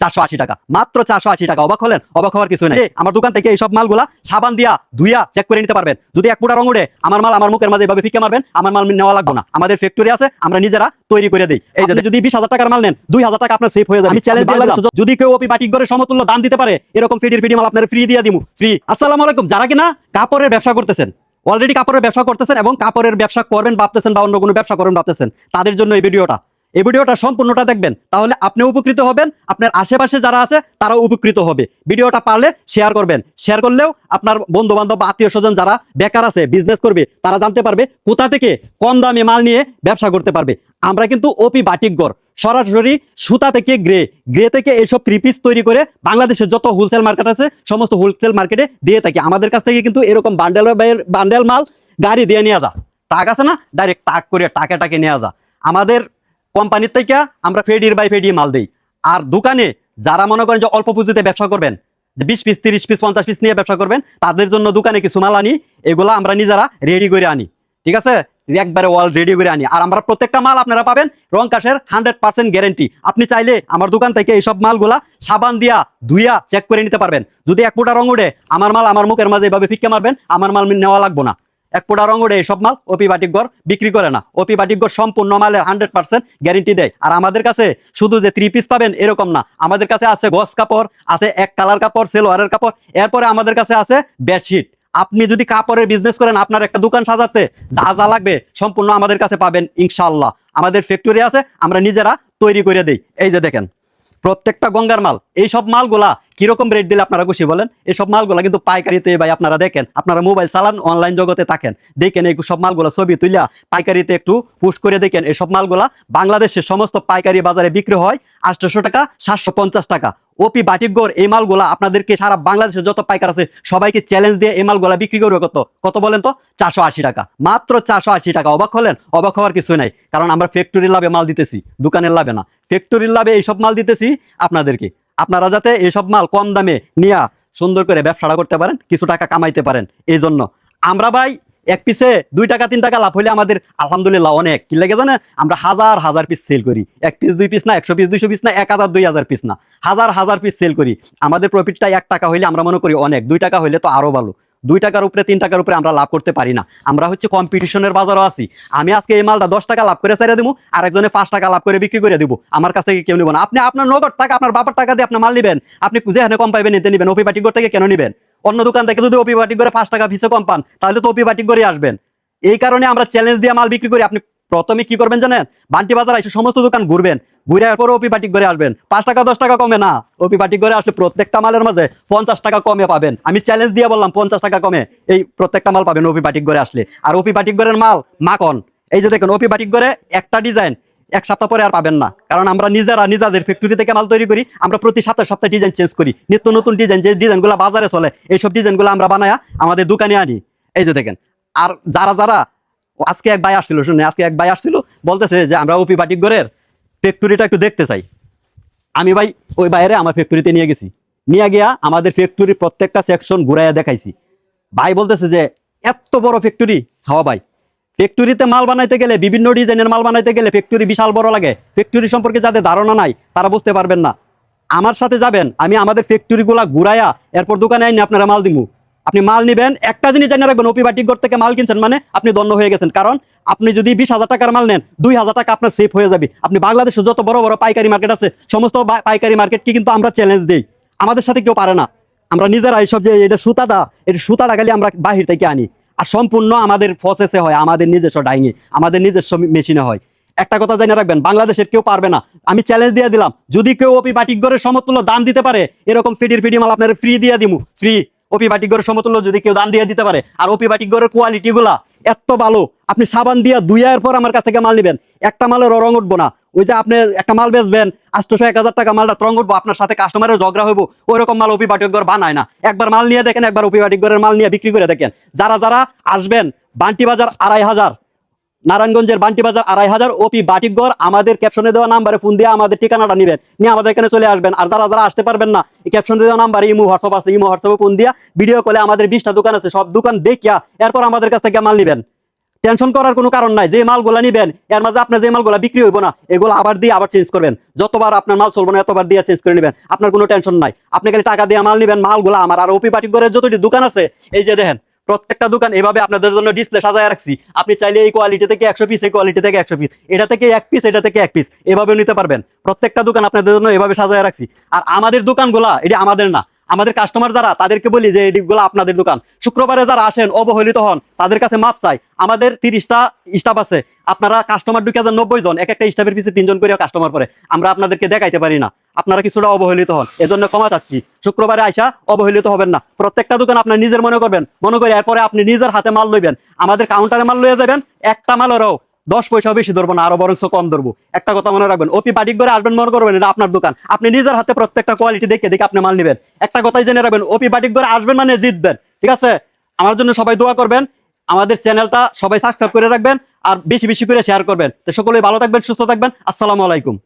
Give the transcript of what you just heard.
চারশো আশি টাকা। মাত্র চারশো আশি টাকা। অবাক হলেন? অবাক হওয়ার কিছু নেই। আমার দোকান থেকে এইসব মালগুলা সাবান দিয়া ধুইয়া চেক করে নিতে পারবেন। যদি এক পুটা রং উঠে আমার মাল আমার মুখের মাঝে এভাবে ফিকে মারবেন আমার মাল নেওয়া লাগবে না। আমাদের ফ্যাক্টরি আছে আমরা নিজেরা তৈরি করে দিই। এই যে যদি বিশ হাজার টাকার মাল নেন দুই হাজার টাকা আপনার সেফ হয়ে যাবে। আমি চ্যালেঞ্জ দিয়ে যদি কেউ ওপি বাটিক করে সমতুল্য দাম দিতে পারে এরকম ফিডির ফিডি মাল আপনার ফ্রি দিয়ে দিমু। ফ্রি আসসালামু আলাইকুম। যারা কিনা কাপড়ের ব্যবসা করতেছেন অলরেডি কাপড়ের ব্যবসা করতেছেন এবং কাপড়ের ব্যবসা করবেন ভাবতেছেন বা অন্য কোনো ব্যবসা করবেন ভাবতেছেন তাদের জন্য এই ভিডিওটা। এই ভিডিওটা সম্পূর্ণটা দেখবেন, তাহলে আপনি উপকৃত হবেন, আপনার আশেপাশে যারা আছে তারাও উপকৃত হবে। ভিডিওটা পারলে শেয়ার করবেন। শেয়ার করলেও আপনার বন্ধু বান্ধব বা আত্মীয় স্বজন যারা বেকার আছে বিজনেস করবে, তারা জানতে পারবে কোথা থেকে কম দামে মাল নিয়ে ব্যবসা করতে পারবে। আমরা কিন্তু ওপি বাটিকগড় সরাসরি সুতা থেকে গ্রে গ্রে থেকে এইসব থ্রি পিস তৈরি করে বাংলাদেশের যত হোলসেল মার্কেট আছে, সমস্ত হোলসেল মার্কেটে দিয়ে থাকি। আমাদের কাছ থেকে কিন্তু এরকম বান্ডেল বান্ডেল মাল গাড়ি দিয়ে নিয়ে যা। টাক আছে না? ডাইরেক্ট টাক করে টাকে টাকে নিয়ে যা। আমাদের কোম্পানির থেকে আমরা ফেডির বাই ফেডি মাল দেই। আর দোকানে যারা মনে করেন যে অল্প পুঁজিতে ব্যবসা করবেন, যে বিশ পিস, তিরিশ পিস, পঞ্চাশ পিস নিয়ে ব্যবসা করবেন, তাদের জন্য দোকানে কিছু মাল আনি, এগুলা আমরা নিজেরা রেডি করে আনি। ঠিক আছে? একবারে ওয়াল রেডি করে আনি। আর আমরা প্রত্যেকটা মাল আপনারা পাবেন রং কাশের হান্ড্রেড পার্সেন্ট গ্যারেন্টি আপনি চাইলে আমার দোকান থেকে এইসব মালগুলা সাবান দিয়া ধুইয়া চেক করে নিতে পারবেন। যদি এক ফুটা রং উঠে আমার মাল আমার মুখের মাঝে এভাবে ফিকে মারবেন, আমার মাল নেওয়া লাগবো না। এক পোড়া রং উঠে সব মাল ওপি বাটিকগড় বিক্রি করে না। ওপি বাটিকগড় সম্পূর্ণ মালের হান্ড্রেড পার্সেন্ট গ্যারেন্টি দেয়। আর আমাদের কাছে শুধু যে থ্রি পিস পাবেন এরকম না। আমাদের কাছে আছে গস কাপড়, আছে এক কালার কাপড়, সেলোয়ারের কাপড়, এরপরে আমাদের কাছে আছে বেডশিট আপনি যদি কাপড়ের বিজনেস করেন, আপনার একটা দোকান সাজাতে যা যা লাগবে সম্পূর্ণ আমাদের কাছে পাবেন ইনশাল্লাহ আমাদের ফ্যাক্টরি আছে, আমরা নিজেরা তৈরি করে দিই। এই যে দেখেন। প্রত্যেকটা গঙ্গার মাল এইসব মালগুলা কীরকম রেট দিলে আপনারা খুশি বলেন? এই সব মালগুলা কিন্তু পাইকারিতে ভাই আপনারা দেখেন, আপনারা মোবাইল চালান অনলাইন জগতে থাকেন। দেখেন এই সব মালগুলা ছবি তুলিয়া পাইকারিতে একটু পোস্ট করে দেখেন, এই সব মালগুলা বাংলাদেশের সমস্ত পাইকারি বাজারে বিক্রি হয় আটশোশো টাকা, সাতশো পঞ্চাশ টাকা। ওপি বাটিকগড় এই মালগুলা আপনাদেরকে সারা বাংলাদেশে যত পাইকার আছে, সবাইকে চ্যালেঞ্জ দিয়ে এই মালগুলা বিক্রি করবে কত? কত বলেন তো? চারশো আশি টাকা। মাত্র চারশো আশি টাকা। অবাক হলেন? অবাক হওয়ার কিছু নাই। কারণ আমরা ফ্যাক্টরির লাভে মাল দিতেছি, দোকানের লাভে না। ফ্যাক্টরির লাভে এইসব মাল দিতেছি আপনাদেরকে। আপনারা যাতে এইসব মাল কম দামে নিয়া সুন্দর করে ব্যবসাটা করতে পারেন, কিছু টাকা কামাইতে পারেন। এই জন্য আমরা ভাই এক পিসে দুই টাকা, তিন টাকা লাভ হলে আমাদের আলহামদুলিল্লাহ অনেক। কি লাগে জানে আমরা হাজার হাজার পিস সেল করি। এক পিস দুই পিস না, একশো পিস দুইশো পিস না, এক হাজার, দুই হাজার পিস না। হাজার হাজার পিস সেল করি। আমাদের প্রফিটটা এক টাকা হইলে আমরা মনে করি অনেক। দুই টাকা হইলে তো আরও ভালো। দুই টাকার উপরে, তিন টাকার উপরে আমরা লাভ করতে পারি না। আমরা হচ্ছে কম্পিটিশনের বাজারও আছি। আমি আজকে এই মালটা দশ টাকা লাভ করে ছেড়ে দেবো আর একজনে পাঁচ টাকা লাভ করে বিক্রি করে দিব। আমার কাছ থেকে কেউ নিব না। আপনি আপনার নগদ টাকা, আপনার বাবার টাকা দিয়ে আপনার মাল নেবেন। আপনি যেখানে কম পাইবেন, নিতে নেবেন। ওপি বাটিক থেকে কেন নেবেন? অন্য দোকান থেকে যদি ওপি বাটিক করে পাঁচ টাকা ফিসে কম পান, তাহলে তো ওপি বাটিক করে আসবেন। এই কারণে আমরা চ্যালেঞ্জ দিয়ে মাল বিক্রি করি। আপনি প্রথমে কি করবেন জানেন? বান্টি বাজার এসে সমস্ত দোকান ঘুরবেন। ঘুরে পরে ওপি বাটিক করে আসবেন। পাঁচ টাকা, দশ টাকা কমে না। ওপি বাটিক করে আসলে প্রত্যেকটা মালের মাঝে পঞ্চাশ টাকা কমে পাবেন। আমি চ্যালেঞ্জ দিয়ে বললাম, পঞ্চাশ টাকা কমে। এই প্রত্যেকটা মাল পাবেন ওপি বাটিক করে আসলে। আর ওপি বাটিক গড়ের মাল মাখন। এই যে দেখেন ওপি বাটিক করে একটা ডিজাইন এক সপ্তাহ পরে আর পাবেন না। কারণ আমরা নিজেরা নিজেদের ফ্যাক্টরি থেকে মাল তৈরি করি, আমরা প্রতি সপ্তাহে সপ্তাহে ডিজাইন চেঞ্জ করি। নিত্য নতুন ডিজাইন যে ডিজাইনগুলো বাজারে চলে, এইসব ডিজাইনগুলো আমরা বানায়া আমাদের দোকানে আনি। এই যে দেখেন, আর যারা যারা আজকে এক ভাই আসছিল শুনে আজকে এক ভাই আসছিল, বলতেছে যে আমরা ওপি বাটিকগড়ের ফ্যাক্টরিটা একটু দেখতে চাই। আমি ভাই, ওই বাইরে আমার ফ্যাক্টরিতে নিয়ে গেছি। নিয়ে গিয়া আমাদের ফ্যাক্টরির প্রত্যেকটা সেকশন ঘুরাইয়া দেখাইছি। ভাই বলতেছে যে, এত বড় ফ্যাক্টরি হওয়া ভাই। ফ্যাক্টরিতে মাল বানাইতে গেলে, বিভিন্ন ডিজাইনের মাল বানাইতে গেলে ফ্যাক্টরি বিশাল বড় লাগে। ফ্যাক্টরি সম্পর্কে যাদের ধারণা নাই, তারা বুঝতে পারবেন না। আমার সাথে যাবেন, আমি আমাদের ফ্যাক্টরিগুলা ঘুরাইয়া এরপর দোকানে আইনি আপনারা মাল দিমু। আপনি মাল নিবেন, একটা জিনিস জানিয়ে রাখবেন ওপি বাটিকগড় থেকে মাল কিনছেন মানে আপনি দণ্ড হয়ে গেছেন। কারণ আপনি যদি বিশ হাজার টাকার মাল নেন, দুই হাজার টাকা আপনার সেফ হয়ে যাবে। আপনি বাংলাদেশের যত বড় বড় পাইকারি মার্কেট আছে, সমস্ত পাইকারি মার্কেটকে কিন্তু আমরা চ্যালেঞ্জ দিই। আমাদের সাথে কেউ পারে না। আমরা নিজেরা এইসব যে, এটা সুতাটা এটা সুতাটা খালি আমরা বাহির থেকে আনি। আর সম্পূর্ণ আমাদের প্রসেসে হয়, আমাদের নিজস্ব ডাইংয়ে আমাদের নিজস্ব মেশিনে হয়। একটা কথা জানিয়ে রাখবেন, বাংলাদেশের কেউ পারবে না। আমি চ্যালেঞ্জ দিয়ে দিলাম, যদি কেউ অপি বাটিকগড়ের সমতুল্য দাম দিতে পারে, এরকম ফিডির ফিডি মাল আপনার ফ্রি দিয়ে দিব ফ্রি অপি বাটিকগড়ের সমতুল্য যদি কেউ দাম দিয়ে দিতে পারে, আর অপি বাটিকগড়ের কোয়ালিটি গুলা এত ভালো। আপনি সাবান দিয়া দুইয়ার পর আমার কাছ থেকে মাল নেবেন। একটা মালের রং উঠবো না। ওই যে আপনি একটা মাল বেচবেন, আটশোশো, এক হাজার টাকা মালটা রং উঠবো, আপনার সাথে কাস্টমারের ঝগড়া হইব ওই রকম মাল ওপি ঘর বানায় না। একবার মাল নিয়ে দেখেন, একবার ওপি ঘরের মাল নিয়ে বিক্রি করে দেখেন। যারা যারা আসবেন, বান্টি বাজার আড়াই হাজার। নারায়ণগঞ্জের বান্টি বাজার আড়াই হাজার, ওপি বাটিকগড়। আমাদের ক্যাপশনে দেওয়া নাম্বারে ফোন দিয়ে আমাদের ঠিকানাটা নেবেন। নিয়ে আমাদের এখানে চলে আসবেন। আর যারা যারা আসতে পারবেন না, এই ক্যাপশনে দেওয়া নাম্বারে ইমো, হোয়াটসঅ্যাপ আছে, ইমো, হোয়াটসঅ্যাপে ফোন দিয়া ভিডিও কলে আমাদের বিশটা দোকান আছে, সব দোকান দেখিয়া এরপর আমাদের কাছ থেকে মাল নেবেন। টেনশন করার কোনো কারণ নাই, যে মালগুলা নিবেন, এর মাঝে আপনার যে মালগুলা বিক্রি হইব না, এগুলো আবার দিয়ে আবার চেঞ্জ করবেন। যতবার আপনার মাল চলবে না, এতবার দিয়ে চেঞ্জ করে নেবেন। আপনার কোনো টেনশন নাই। আপনি খালি টাকা দিয়ে মাল নিবেন, মালগুলা আমার। আর ওপি পাটি করে যতটি দোকান আছে, এই যে দেখেন প্রত্যেকটা দোকান এভাবে আপনাদের জন্য ডিসপ্লে সাজায় রাখছি। আপনি চাইলে এই কোয়ালিটি থেকে একশো পিস এই কোয়ালিটি থেকে একশো পিস এটা থেকে এক পিস এটা থেকে এক পিস এভাবে নিতে পারবেন। প্রত্যেকটা দোকান আপনাদের জন্য এভাবে সাজায় রাখছি। আর আমাদের দোকানগুলা, এটা আমাদের না। আমাদের কাস্টমার যারা, তাদেরকে বলি যে এদিকগুলো আপনাদের দোকান। শুক্রবারে যারা আসেন, অবহেলিত হন, তাদের কাছে মাপ চাই। আমাদের তিরিশটা স্টাফ আছে। আপনারা কাস্টমার ঢুকে যান নব্বই জন, এক একটা স্টাফের পিছিয়ে তিনজন করে কাস্টমার পরে আমরা আপনাদেরকে দেখাইতে পারি না। আপনারা কিছুটা অবহেলিত হন। এজন্য ক্ষমা চাচ্ছি। শুক্রবারে আইসা অবহেলিত হবেন না। প্রত্যেকটা দোকান আপনার নিজের মনে করবেন। মনে করে এরপরে আপনি নিজের হাতে মাল লইবেন। আমাদের কাউন্টারে মাল লইয়ে যাবেন। একটা মালেরও দশ পয়সা বেশি ধরবো না, আরও বরং কম ধরবো। একটা কথা মনে রাখবেন ওপি বাটিক করে আসবেন, মনে করবেন এটা আপনার দোকান। আপনি নিজের হাতে প্রত্যেকটা কোয়ালিটি দেখে দেখে আপনি মাল নেবেন। একটা কথাই জেনে রাখবেন ওপি বাটিক করে আসবেন মানে জিতবেন, ঠিক আছে? আমার জন্য সবাই দোয়া করবেন, আমাদের চ্যানেলটা সবাই সাবস্ক্রাইব করে রাখবেন, আর বেশি বেশি করে শেয়ার করবেন। তো সকলেই ভালো থাকবেন, সুস্থ থাকবেন, আসসালামু আলাইকুম।